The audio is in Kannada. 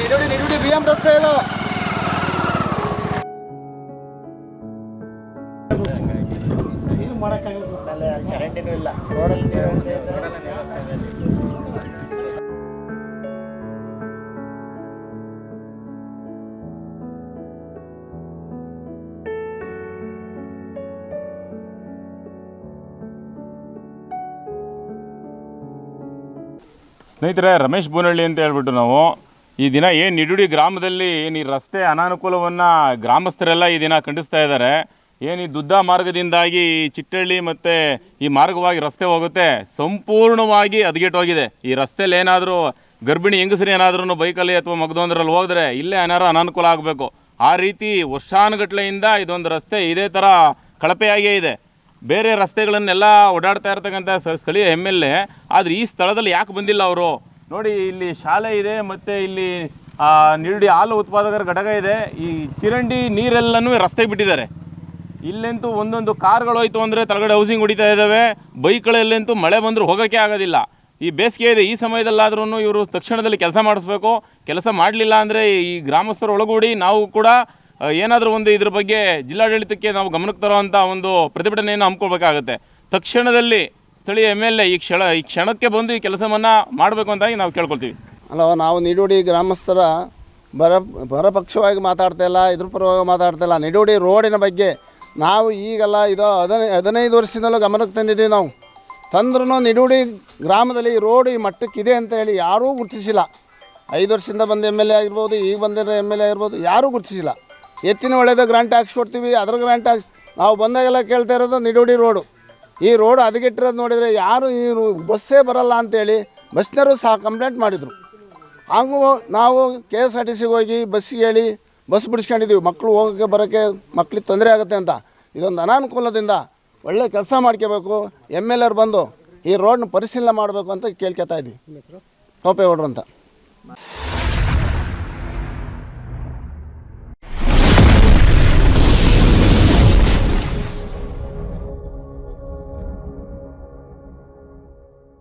ನಿಡುಡಿ ನಿಡುಡಿ ಬಿ ಎಂ ರಸ್ತೆ ಇದು. ಏನು ಮಾಡೋಕ್ಕಾಗಲ್ಲ. ಚರಂಡಿನೂ ಇಲ್ಲ. ರೋಡಲ್ಲಿ ಸ್ನೇಹಿತರೆ ರಮೇಶ್ ಬೂನಳ್ಳಿ ಅಂತ ಹೇಳ್ಬಿಟ್ಟು ನಾವು ಈ ದಿನ ಏನು ನಿಡುಡಿ ಗ್ರಾಮದಲ್ಲಿ ಏನು ಈ ರಸ್ತೆ ಅನಾನುಕೂಲವನ್ನು ಗ್ರಾಮಸ್ಥರೆಲ್ಲ ಈ ದಿನ ಖಂಡಿಸ್ತಾ ಇದ್ದಾರೆ. ಏನು ಈ ದುದ್ದ ಮಾರ್ಗದಿಂದಾಗಿ ಚಿಟ್ಟಳ್ಳಿ ಮತ್ತು ಈ ಮಾರ್ಗವಾಗಿ ರಸ್ತೆ ಹೋಗುತ್ತೆ. ಸಂಪೂರ್ಣವಾಗಿ ಹದಗೆಟ್ಟೋಗಿದೆ ಈ ರಸ್ತೆಯಲ್ಲಿ ಏನಾದರೂ ಗರ್ಭಿಣಿ ಹೆಂಗಸರು ಏನಾದ್ರೂ ಬೈಕಲ್ಲಿ ಅಥವಾ ಮಗದೊಂದರಲ್ಲಿ ಹೋದರೆ ಇಲ್ಲೇ ಏನಾರು ಅನಾನುಕೂಲ ಆಗಬೇಕು. ಆ ರೀತಿ ವರ್ಷಾನುಗಟ್ಲೆಯಿಂದ ಇದೊಂದು ರಸ್ತೆ ಇದೇ ಥರ ಕಳಪೆಯಾಗೇ ಇದೆ. ಬೇರೆ ರಸ್ತೆಗಳನ್ನೆಲ್ಲ ಓಡಾಡ್ತಾ ಇರ್ತಕ್ಕಂಥ ಸ್ಥಳೀಯ ಎಂ ಎಲ್ ಎ, ಆದರೆ ಈ ಸ್ಥಳದಲ್ಲಿ ಯಾಕೆ ಬಂದಿಲ್ಲ ಅವರು? ನೋಡಿ, ಇಲ್ಲಿ ಶಾಲೆ ಇದೆ, ಮತ್ತು ಇಲ್ಲಿ ನಿರುಡಿ ಹಾಲು ಉತ್ಪಾದಕರ ಘಟಕ ಇದೆ. ಈ ಚಿರಂಡಿ ನೀರೆಲ್ಲನೂ ರಸ್ತೆಗೆ ಬಿಟ್ಟಿದ್ದಾರೆ. ಇಲ್ಲೆಂತೂ ಒಂದೊಂದು ಕಾರ್ಗಳು ಹೋಯ್ತು ಅಂದರೆ ತಳಗಡೆ ಹೌಸಿಂಗ್ ಹೊಡಿತಾ ಇದ್ದಾವೆ. ಬೈಕ್ಗಳಲ್ಲಂತೂ ಮಳೆ ಬಂದರೂ ಹೋಗೋಕ್ಕೆ ಆಗೋದಿಲ್ಲ. ಈ ಬೇಸಿಗೆ ಇದೆ, ಈ ಸಮಯದಲ್ಲಾದ್ರೂ ಇವರು ತಕ್ಷಣದಲ್ಲಿ ಕೆಲಸ ಮಾಡಿಸ್ಬೇಕು. ಕೆಲಸ ಮಾಡಲಿಲ್ಲ ಅಂದರೆ ಈ ಗ್ರಾಮಸ್ಥರು ಒಳಗೂಡಿ ನಾವು ಕೂಡ ಏನಾದರೂ ಒಂದು ಇದ್ರ ಬಗ್ಗೆ ಜಿಲ್ಲಾಡಳಿತಕ್ಕೆ ನಾವು ಗಮನಕ್ಕೆ ತರುವಂಥ ಒಂದು ಪ್ರತಿಭಟನೆಯನ್ನು ಹಮ್ಮಿಕೊಳ್ಬೇಕಾಗುತ್ತೆ. ತಕ್ಷಣದಲ್ಲಿ ಸ್ಥಳೀಯ ಎಂ ಎಲ್ ಎ ಈ ಕ್ಷಣ, ಈ ಕ್ಷಣಕ್ಕೆ ಬಂದು ಈ ಕೆಲಸವನ್ನು ಮಾಡಬೇಕು ಅಂತಾಗಿ ನಾವು ಕೇಳ್ಕೊಳ್ತೀವಿ. ಅಲ್ಲ ನಾವು ನಿಡೋಡಿ ಗ್ರಾಮಸ್ಥರ ಬರ ಬರಪಕ್ಷವಾಗಿ ಮಾತಾಡ್ತಾ ಇಲ್ಲ, ಇದ್ರ ಪರವಾಗಿ ಮಾತಾಡ್ತಾ ಇಲ್ಲ. ನಿಡೋಡಿ ರೋಡಿನ ಬಗ್ಗೆ ನಾವು ಈಗಲ್ಲ ಇದು ಹದಿನೈ, ಹದಿನೈದು ವರ್ಷದಿಂದಲೂ ಗಮನಕ್ಕೆ ತಂದಿದ್ದೀವಿ ನಾವು. ತಂದ್ರೂ ನಿಡೂಡಿ ಗ್ರಾಮದಲ್ಲಿ ಈ ರೋಡ್ ಈ ಮಟ್ಟಕ್ಕಿದೆ ಅಂತ ಹೇಳಿ ಯಾರೂ ಗುರುತಿಸಿಲ್ಲ. ಐದು ವರ್ಷದಿಂದ ಬಂದ ಎಂ ಎಲ್ ಎ ಆಗಿರ್ಬೋದು, ಈಗ ಬಂದಿರೋ ಎಂ ಎಲ್ ಎ ಆಗಿರ್ಬೋದು, ಯಾರೂ ಗುರುತಿಸಿಲ್ಲ. ಎತ್ತಿನ ಒಳ್ಳೆಯದು ಗ್ರಾಂಟ್ ಹಾಕ್ಸ್ಕೊಡ್ತೀವಿ ಅದ್ರ ಗ್ರಾಂಟ್ ಹಾಕ್ಸ್, ನಾವು ಬಂದಾಗೆಲ್ಲ ಕೇಳ್ತಾ ಇರೋದು ನಿಡೂಡಿ ರೋಡು. ಈ ರೋಡ್ ಹದಗೆಟ್ಟಿರೋದು ನೋಡಿದರೆ ಯಾರು ಇವರು ಬಸ್ಸೇ ಬರಲ್ಲ ಅಂತೇಳಿ ಬಸ್ನವರು ಸಹ ಕಂಪ್ಲೇಂಟ್ ಮಾಡಿದರು. ಹಾಗೂ ನಾವು ಕೆ ಎಸ್ ಆರ್ ಟಿ ಸಿಗೆ ಹೋಗಿ ಬಸ್ಸಿಗೆ ಹೇಳಿ ಬಸ್ ಬಿಡಿಸ್ಕೊಂಡಿದ್ದೀವಿ ಮಕ್ಕಳು ಹೋಗೋಕ್ಕೆ ಬರೋಕ್ಕೆ ಮಕ್ಳಿಗೆ ತೊಂದರೆ ಆಗುತ್ತೆ ಅಂತ. ಇದೊಂದು ಅನಾನುಕೂಲದಿಂದ ಒಳ್ಳೆ ಕೆಲಸ ಮಾಡ್ಕೋಬೇಕು. ಎಂ ಎಲ್ ಎರ್ ಬಂದು ಈ ರೋಡ್ನ ಪರಿಶೀಲನೆ ಮಾಡಬೇಕು ಅಂತ ಕೇಳ್ಕೊತಾ ಇದ್ದೀವಿ. ಟೋಪೇಗೌಡ್ರು ಅಂತ.